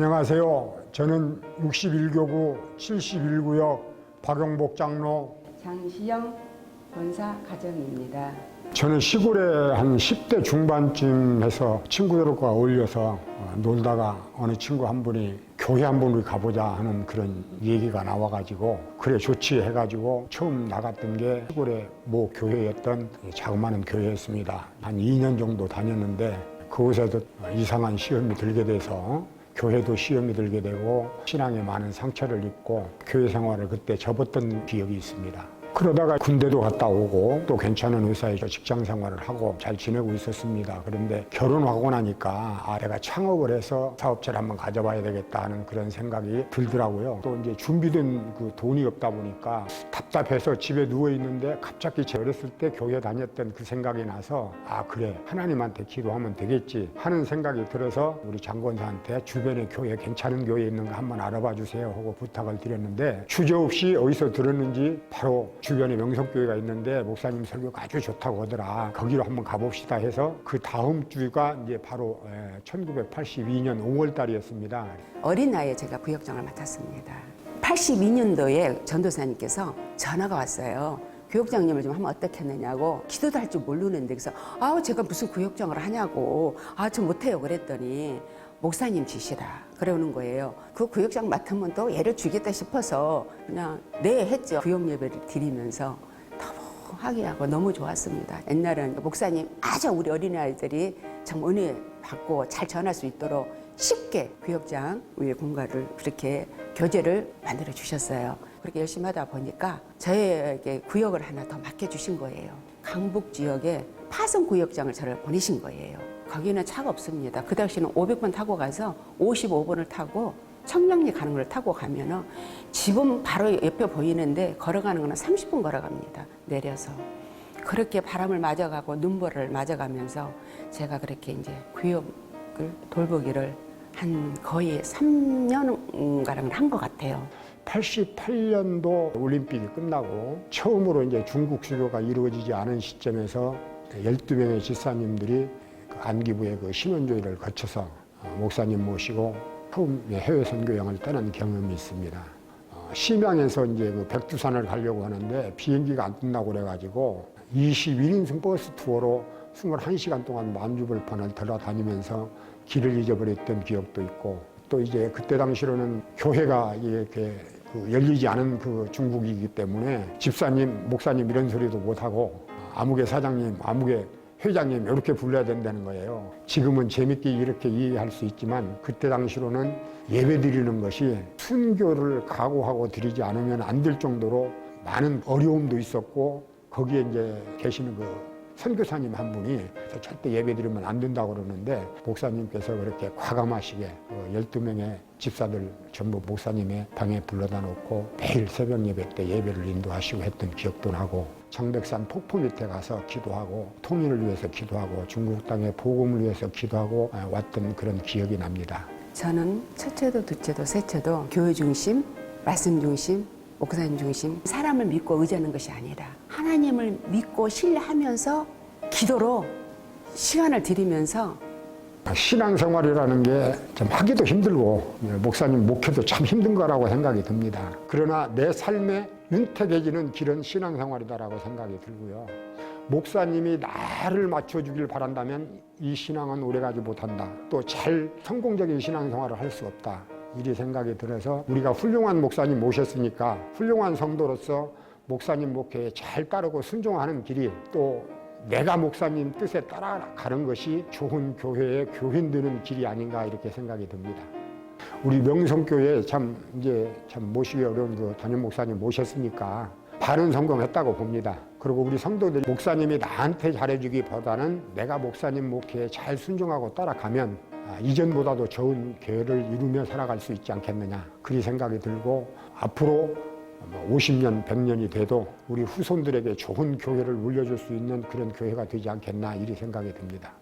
안녕하세요. 저는 61교구 71구역 박용복 장로. 장시영 권사 가정입니다. 저는 시골에 한 10대 중반쯤 해서 친구들과 어울려서 어, 놀다가 어느 친구 한 분이 교회 한번 우리 가보자 하는 그런 얘기가 나와가지고 그래 좋지 해가지고 처음 나갔던 게 시골의 모 교회였던 자그마한 교회였습니다. 한 2년 정도 다녔는데 그곳에도 이상한 시험이 들게 돼서 교회도 시험이 들게 되고 신앙에 많은 상처를 입고 교회 생활을 그때 접었던 기억이 있습니다. 그러다가 군대도 갔다 오고 또 괜찮은 회사에서 직장 생활을 하고 잘 지내고 있었습니다. 그런데 결혼하고 나니까 아 내가 창업을 해서 사업체를 한번 가져봐야 되겠다 하는 그런 생각이 들더라고요. 또 이제 준비된 그 돈이 없다 보니까 답답해서 집에 누워 있는데 갑자기 제 어렸을 때 교회 다녔던 그 생각이 나서 아 그래 하나님한테 기도하면 되겠지 하는 생각이 들어서 우리 장권사한테 주변에 교회 괜찮은 교회 있는 거 한번 알아봐 주세요 하고 부탁을 드렸는데 주저 없이 어디서 들었는지 바로 주변에 명성교회가 있는데 목사님 설교가 아주 좋다고 하더라 거기로 한번 가봅시다 해서 그 다음 주가 이제 바로 1982년 5월 달이었습니다. 어린 나이에 제가 부역장을 맡았습니다. 82년도에 전도사님께서 전화가 왔어요. 교육장님을 좀 하면 어떻겠느냐고 기도도 할 줄 모르는데 그래서 아우 제가 무슨 구역장을 하냐고 아 저 못해요 그랬더니 목사님 지시라 그러는 거예요. 그 구역장 맡으면 또 얘를 주겠다 싶어서 그냥 네 했죠. 구역 예배를 드리면서 너무 하기하고 너무 좋았습니다. 옛날엔 목사님 아주 우리 어린아이들이 참 은혜 받고 잘 전할 수 있도록 쉽게 구역장 위에 공간을 그렇게 교재를 만들어 주셨어요. 그렇게 열심히 하다 보니까 저에게 구역을 하나 더 맡겨 주신 거예요. 강북 지역에 파성 구역장을 저를 보내신 거예요. 거기는 차가 없습니다. 그 당시는 500번 타고 가서 55번을 타고 청량리 가는 걸 타고 가면은 집은 바로 옆에 보이는데 걸어가는 거는 30분 걸어갑니다. 내려서. 그렇게 바람을 맞아가고 눈보를 맞아가면서 제가 그렇게 이제 구역을 돌보기를 한 거의 3년가량을 한 것 같아요. 88년도 올림픽이 끝나고 처음으로 이제 중국 수교가 이루어지지 않은 시점에서 12명의 집사님들이 그 안기부의 그 신원조회를 거쳐서 어, 목사님 모시고 처음 해외 선교 여행을 떠난 경험이 있습니다. 어, 심양에서 이제 그 백두산을 가려고 하는데 비행기가 안 뜬다고 그래가지고 21인승 버스 투어로 21시간 동안 만주벌판을 돌아다니면서 길을 잊어버렸던 기억도 있고 또 이제 그때 당시로는 교회가 이렇게 그 열리지 않은 그 중국이기 때문에 집사님, 목사님 이런 소리도 못하고 아무개 사장님, 아무개 회장님 이렇게 불러야 된다는 거예요. 지금은 재밌게 이렇게 이해할 수 있지만 그때 당시로는 예배 드리는 것이 순교를 각오하고 드리지 않으면 안 될 정도로 많은 어려움도 있었고 거기에 이제 계시는 그 선교사님 한 분이 절대 예배 드리면 안 된다고 그러는데 목사님께서 그렇게 과감하시게 그 12명의 집사들 전부 목사님의 방에 불러다 놓고 매일 새벽 예배 때 예배를 인도하시고 했던 기억도 나고 청백산 폭포 밑에 가서 기도하고 통일을 위해서 기도하고 중국 땅의 복음을 위해서 기도하고 아, 왔던 그런 기억이 납니다. 저는 첫째도 둘째도 셋째도 교회 중심, 말씀 중심, 목사님 중심, 사람을 믿고 의지하는 것이 아니라 하나님을 믿고 신뢰하면서 기도로 시간을 들이면서 신앙생활이라는 게좀 하기도 힘들고 예, 목사님 목회도 참 힘든 거라고 생각이 듭니다. 그러나 내 삶에 윤택해지는 길은 신앙생활이다라고 생각이 들고요. 목사님이 나를 맞춰주길 바란다면 이 신앙은 오래가지 못한다. 또 잘 성공적인 신앙생활을 할 수 없다. 이리 생각이 들어서 우리가 훌륭한 목사님 모셨으니까 훌륭한 성도로서 목사님 목회에 잘 따르고 순종하는 길이 또 내가 목사님 뜻에 따라가는 것이 좋은 교회의 교인 되는 길이 아닌가 이렇게 생각이 듭니다. 우리 명성교회 참 이제 참 모시기 어려운 그 담임 목사님 모셨으니까 반은 성공했다고 봅니다. 그리고 우리 성도들 목사님이 나한테 잘해주기보다는 내가 목사님 목회에 잘 순종하고 따라가면 아, 이전보다도 좋은 교회를 이루며 살아갈 수 있지 않겠느냐 그리 생각이 들고 앞으로 50년, 100년이 돼도 우리 후손들에게 좋은 교회를 물려줄 수 있는 그런 교회가 되지 않겠나 이리 생각이 듭니다.